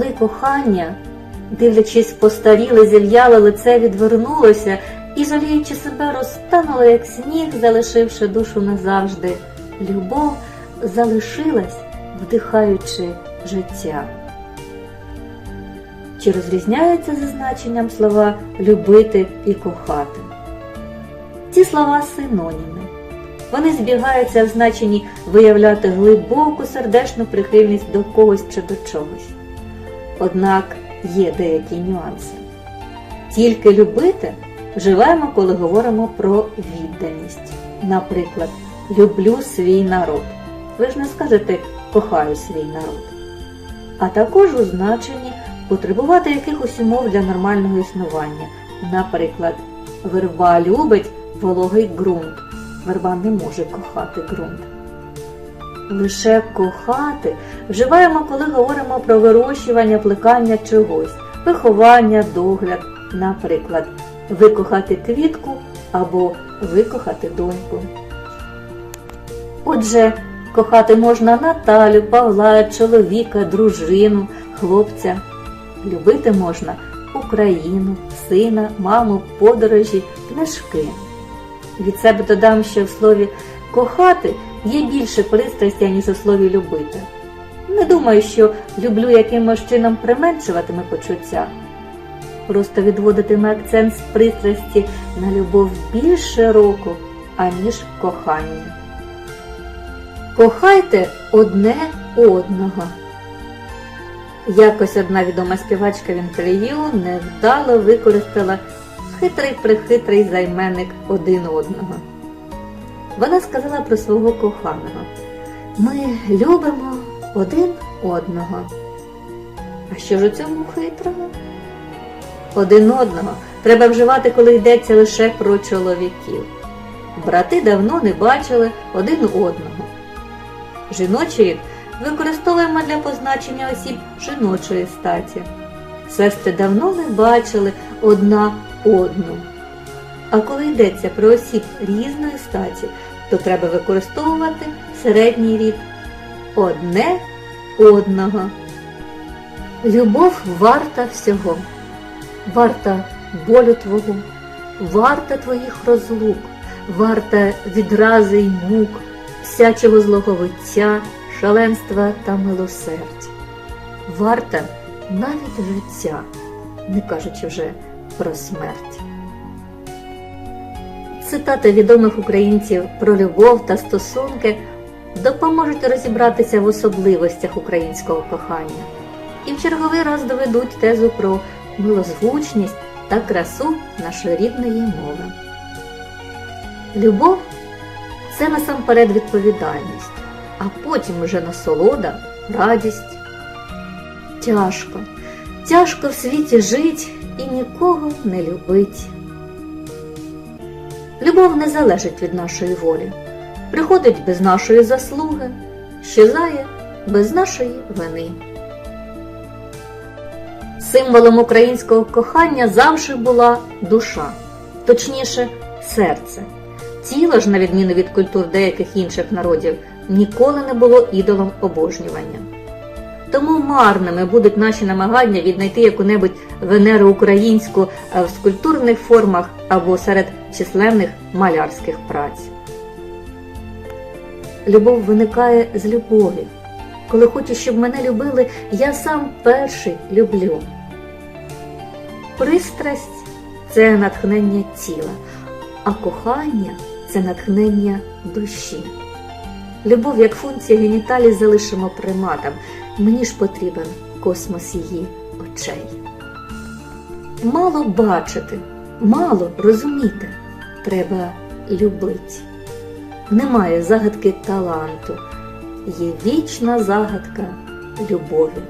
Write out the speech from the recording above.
коли кохання, дивлячись постаріле, зів'яле лице відвернулося і, жаліючи себе, розтануло, як сніг, залишивши душу назавжди, любов залишилась, вдихаючи життя. Чи розрізняються за значенням слова любити і кохати? Ці слова синоніми. Вони збігаються в значенні виявляти глибоку сердечну прихильність до когось чи до чогось. Однак є деякі нюанси. Тільки любити вживаємо, коли говоримо про відданість. Наприклад, люблю свій народ. Ви ж не скажете кохаю свій народ. А також у значенні потребувати якихось умов для нормального існування. Наприклад, верба любить вологий ґрунт. Верба не може кохати ґрунт. Лише кохати вживаємо, коли говоримо про вирощування, плекання чогось, виховання, догляд, наприклад, викохати квітку або викохати доньку. Отже, кохати можна Наталю, Павла, чоловіка, дружину, хлопця. Любити можна Україну, сина, маму, подорожі, книжки. Від себе додам, що в слові кохати є більше пристрастя, ніж у слові любити. Не думаю, що люблю якимось чином применшуватиме почуття. Просто відводитиме акцент з пристрасті на любов більш широку, аніж кохання. Кохайте одне одного. Якось одна відома співачка в інтерв'ю невдало використала хитрий прихитрий займенник один одного. Вона сказала про свого коханого. Ми любимо один одного. А що ж у цьому хитрого? Один одного треба вживати, коли йдеться лише про чоловіків. Брати давно не бачили один одного. Жіночий рід використовуємо для позначення осіб жіночої статі. Сестри давно не бачили одна одну. А коли йдеться про осіб різної статі, то треба використовувати середній рід одне одного. Любов варта всього, варта болю твого, варта твоїх розлук, варта відрази й мук, всячого злого виття, шаленства та милосердя. Варта навіть життя, не кажучи вже про смерть. Цитати відомих українців про любов та стосунки допоможуть розібратися в особливостях українського кохання і в черговий раз доведуть тезу про милозвучність та красу нашої рідної мови. Любов це насамперед відповідальність, а потім уже насолода, радість. Тяжко, тяжко в світі жить і нікого не любить. Любов не залежить від нашої волі, приходить без нашої заслуги, щезає без нашої вини. Символом українського кохання завжди була душа, точніше, серце. Тіло ж, на відміну від культур деяких інших народів, ніколи не було ідолом обожнювання. Тому марними будуть наші намагання віднайти яку-небудь венеру українську е, в скульптурних формах або серед численних малярських праць. Любов виникає з любові. Коли хочу, щоб мене любили, я сам перший люблю. Пристрасть це натхнення тіла, а кохання це натхнення душі. Любов як функція геніталій залишимо приматам. Мені ж потрібен космос її очей. Мало бачити, мало розуміти. Треба любити. Немає загадки таланту, є вічна загадка любові.